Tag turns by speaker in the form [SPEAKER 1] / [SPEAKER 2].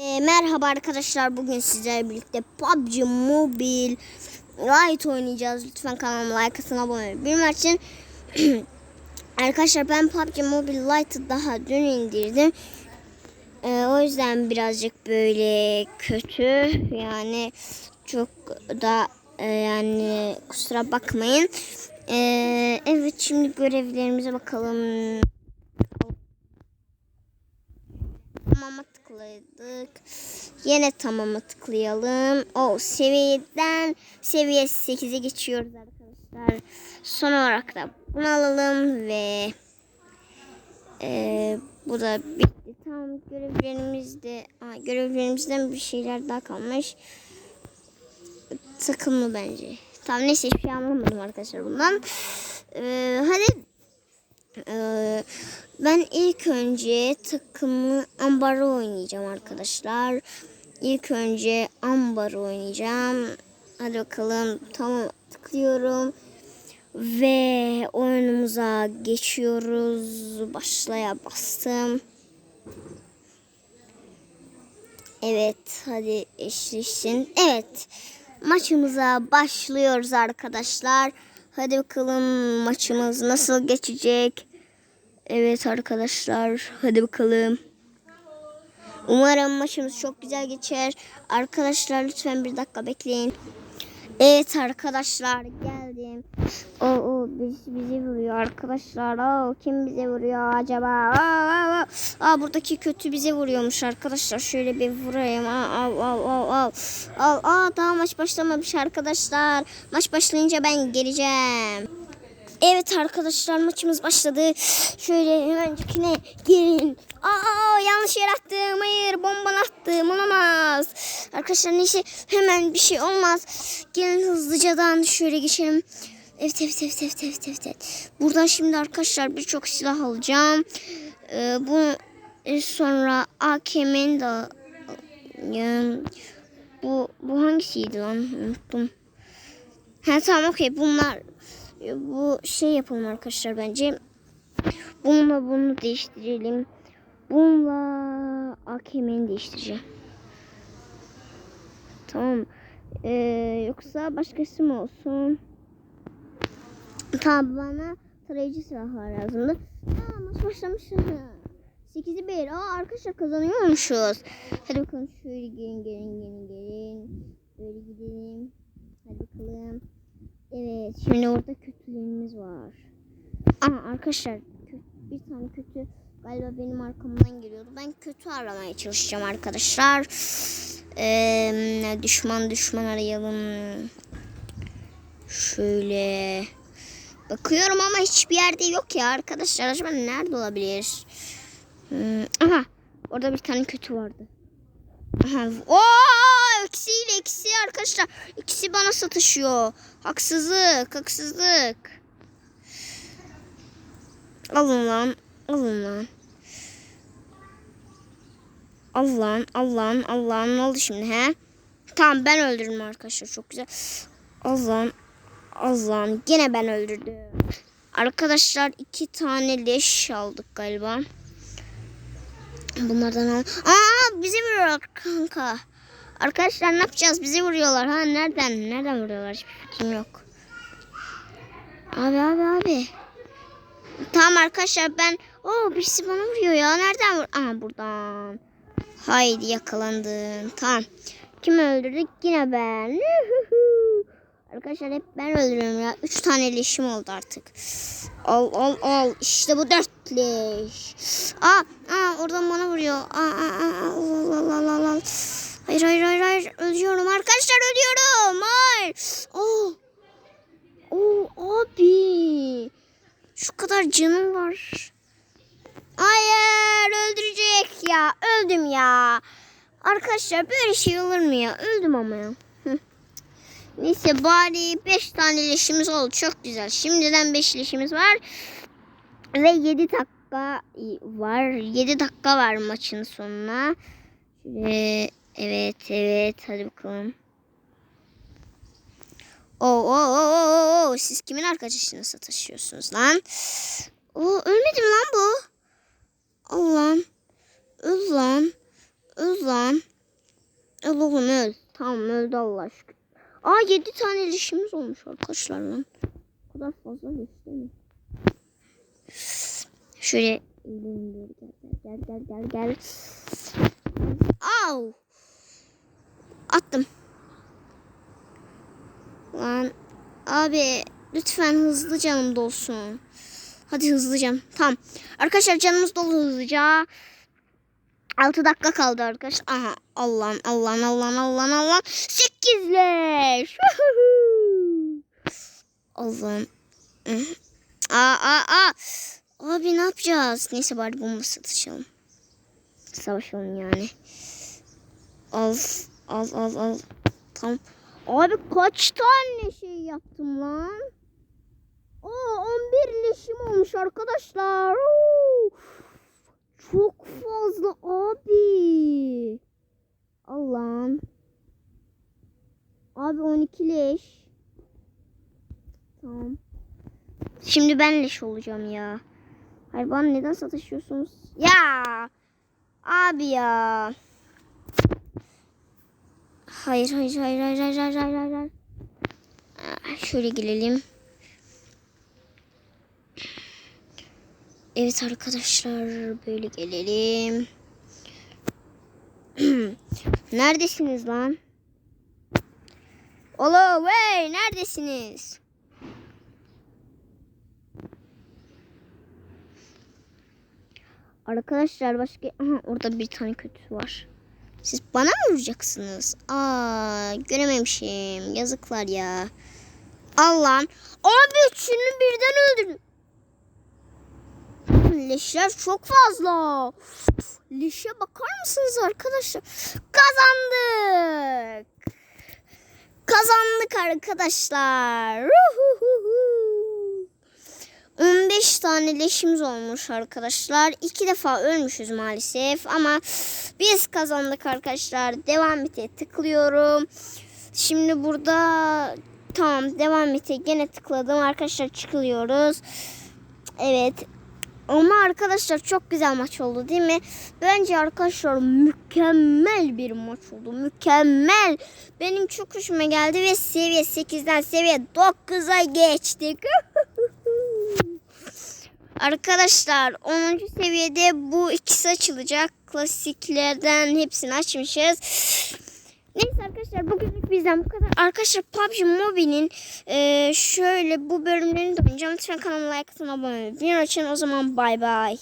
[SPEAKER 1] E, merhaba arkadaşlar. Bugün sizlerle birlikte PUBG Mobile Lite oynayacağız. Lütfen kanalıma like atın abone olun. Benim için arkadaşlar ben PUBG Mobile Lite'ı daha dün indirdim. E, o yüzden birazcık böyle kötü. Yani çok da e, yani kusura bakmayın. E, evet şimdi görevlerimize bakalım. Tamama tıkladık. Yine tamama tıklayalım. O seviyeden seviye 8'e geçiyoruz arkadaşlar. Son olarak da bunu alalım ve e, bu da bitti. Tamam görevlerimizde Aa, görevlerimizden bir şeyler daha kalmış. Takımlı bence. Tamam neyse hiçbir şey anlamadım arkadaşlar bundan. E, hadi ee, ben ilk önce takımı ambarı oynayacağım arkadaşlar. İlk önce ambarı oynayacağım. Hadi bakalım. Tamam tıklıyorum. Ve oyunumuza geçiyoruz. Başlaya bastım. Evet hadi eşleşsin. Evet maçımıza başlıyoruz arkadaşlar. Hadi bakalım maçımız nasıl geçecek. Evet arkadaşlar hadi bakalım. Umarım maçımız çok güzel geçer. Arkadaşlar lütfen bir dakika bekleyin. Evet arkadaşlar geldim. O o bizi, vuruyor arkadaşlar. O kim bize vuruyor acaba? Aa, aa, aa. Buradaki kötü bize vuruyormuş arkadaşlar. Şöyle bir vurayım. Aa, al al al al. Al aa daha maç başlamamış arkadaşlar. Maç başlayınca ben geleceğim. Evet arkadaşlar maçımız başladı. Şöyle hemencikine gelin. Aa yanlış yer attım. Hayır bomba attım. Olamaz. Arkadaşlar neyse hemen bir şey olmaz. Gelin hızlıcadan şöyle geçelim. Evet evet evet evet evet evet. evet. Buradan şimdi arkadaşlar birçok silah alacağım. Ee, bu e, sonra AKM'nin de ya, bu bu hangisiydi lan unuttum. Ha tamam okey bunlar bu şey yapalım arkadaşlar bence. Bununla bunu değiştirelim. Bununla AKM'ni değiştireceğim. Tamam. Ee, yoksa başkası mı olsun? Tamam bana tarayıcı silahlar lazımdı. Aa maç başlamış. 8'i 1. Aa arkadaşlar kazanıyormuşuz. Hadi bakalım şöyle gelin gelin gelin gelin. Böyle gidelim. Hadi bakalım. Evet şimdi orada kötülüğümüz var. Aa arkadaşlar bir tane kötü galiba benim arkamdan geliyordu. Ben kötü aramaya çalışacağım arkadaşlar. Ee, düşman düşman arayalım. Şöyle bakıyorum ama hiçbir yerde yok ya arkadaşlar. Acaba nerede olabilir? Hmm, aha orada bir tane kötü vardı. Aha. Oo, eksiyle eksi arkadaşlar. İkisi bana satışıyor. Haksızlık, haksızlık. Alın lan, alın lan. Allah'ın, Allah'ın, Allah'ın ne oldu şimdi he? Tamam ben öldürdüm arkadaşlar çok güzel. Allah'ın, Allah'ın gene ben öldürdüm. Arkadaşlar iki tane leş aldık galiba. Bunlardan al. Aa bizi vuruyorlar kanka. Arkadaşlar ne yapacağız? Bizi vuruyorlar. Ha nereden? Nereden vuruyorlar? Hiçbir fikrim yok. Abi abi abi. Tamam arkadaşlar ben o birisi bana vuruyor ya. Nereden vur? Aha buradan. Haydi yakalandın. Tamam. Kim öldürdük? Yine ben. Arkadaşlar hep ben öldürüyorum ya. Üç tane leşim oldu artık. Al al al. İşte bu dört leş. Aa, aa oradan bana vuruyor. Aa, aa, aa. Al al al al. Hayır hayır hayır hayır. Ölüyorum arkadaşlar ölüyorum. Hayır. Oh. Oh abi. Şu kadar canım var. Hayır öldürecek ya. Öldüm ya. Arkadaşlar böyle şey olur mu ya? Öldüm ama ya. Neyse bari 5 tane leşimiz oldu. Çok güzel. Şimdiden 5 leşimiz var. Ve 7 dakika var. 7 dakika var maçın sonuna. Şöyle, evet evet hadi bakalım. Oo, oo, oo, oo. Siz kimin arkadaşını sataşıyorsunuz lan? Oo, ölmedi mi lan bu? Allah'ım. Öl lan. Öl lan. Öl oğlum öl. Tamam öldü Allah aşkına. Aa 7 tane ilişkimiz olmuş arkadaşlar lan. O kadar fazla geçti mi? Şöyle gel gel gel gel gel. Au! Attım. Lan abi lütfen hızlı canım dolsun. Hadi hızlıca. Tamam. Arkadaşlar canımız dolu hızlıca. 6 dakika kaldı arkadaşlar. Aha Allah'ım Allah'ım Allah'ım Allah'ım Allah'ım. 8 leş. Allah'ım. Hı. Aa aa aa. Abi ne yapacağız? Neyse bari bomba satışalım. Savaşalım yani. Al al al al. Tamam. Abi kaç tane şey yaptım lan? Aa 11 leşim olmuş arkadaşlar. Oo. Çok fazla abi. Allah'ım. Abi 12 leş. Tamam. Şimdi ben leş olacağım ya. Hayır bana neden sataşıyorsunuz? Ya. Abi ya. Hayır hayır hayır hayır hayır hayır hayır hayır. Ah, Şöyle gelelim. Evet arkadaşlar böyle gelelim. Neredesiniz lan? Olo wey neredesiniz? Arkadaşlar başka Aha, orada bir tane kötü var. Siz bana mı vuracaksınız? Aa görememişim. Yazıklar ya. Allah'ım. Abi üçünü birden öldürdüm. Leşler çok fazla. Leşe bakar mısınız arkadaşlar? Kazandık. Kazandık arkadaşlar. Uhuhuhu. 15 tane leşimiz olmuş arkadaşlar. İki defa ölmüşüz maalesef ama biz kazandık arkadaşlar. Devam ete tıklıyorum. Şimdi burada tamam devam ete gene tıkladım arkadaşlar çıkılıyoruz. Evet ama arkadaşlar çok güzel maç oldu değil mi? Bence arkadaşlar mükemmel bir maç oldu. Mükemmel. Benim çok hoşuma geldi ve seviye 8'den seviye 9'a geçtik. arkadaşlar 10. seviyede bu ikisi açılacak. Klasiklerden hepsini açmışız. Neyse arkadaşlar bugünlük bizden bu kadar. Arkadaşlar PUBG Mobile'in e, şöyle bu bölümlerini de oynayacağım. Lütfen kanalıma like atın abone olun. Bir açın o zaman bay bay.